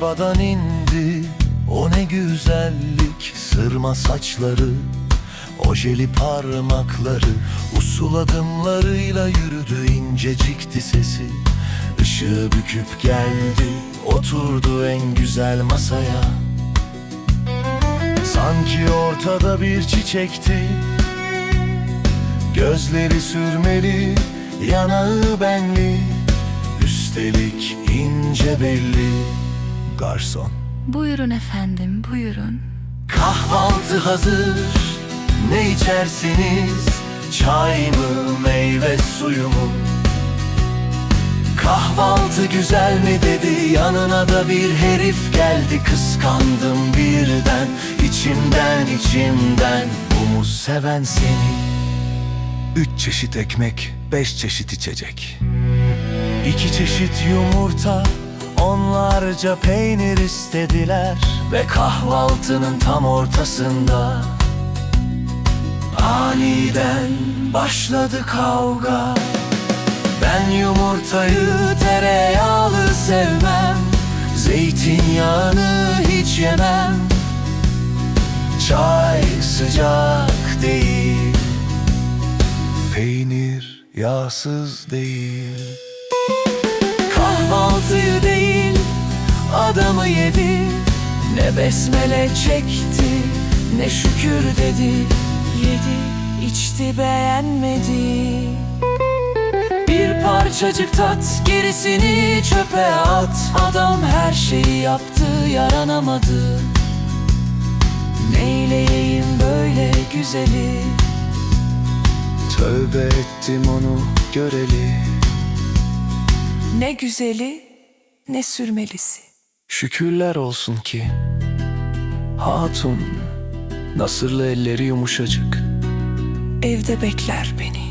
havadan indi. O ne güzellik sırma saçları Ojeli parmakları. Usul adımlarıyla yürüdü incecikti sesi. Işığı büküp geldi Oturdu en güzel masaya. Sanki ortada bir çiçekti. Gözleri sürmeli Yanağı benli. Üstelik ince belli Garson. Buyurun efendim, buyurun. Kahvaltı hazır. Ne içersiniz? Çay mı meyve suyu mu? Kahvaltı güzel mi dedi Yanına da bir herif geldi. Kıskandım birden içimden içimden. Bu mu seven seni? Üç çeşit ekmek Beş çeşit içecek. İki çeşit yumurta Onlarca peynir istediler Ve kahvaltının tam ortasında Aniden başladı kavga. Ben yumurtayı tereyağlı sevmem Zeytinyağını hiç yemem. Çay sıcak değil Peynir yağsız değil yedi. Ne besmele çekti ne şükür dedi. Yedi içti beğenmedi. Bir parçacık tat gerisini çöpe at. Adam her şeyi yaptı yaranamadı. Neyleyeyim böyle güzeli? Tövbe ettim onu göreli. Ne güzeli, ne sürmelisi. Şükürler olsun ki Hatun Nasırlı elleri yumuşacık Evde bekler beni.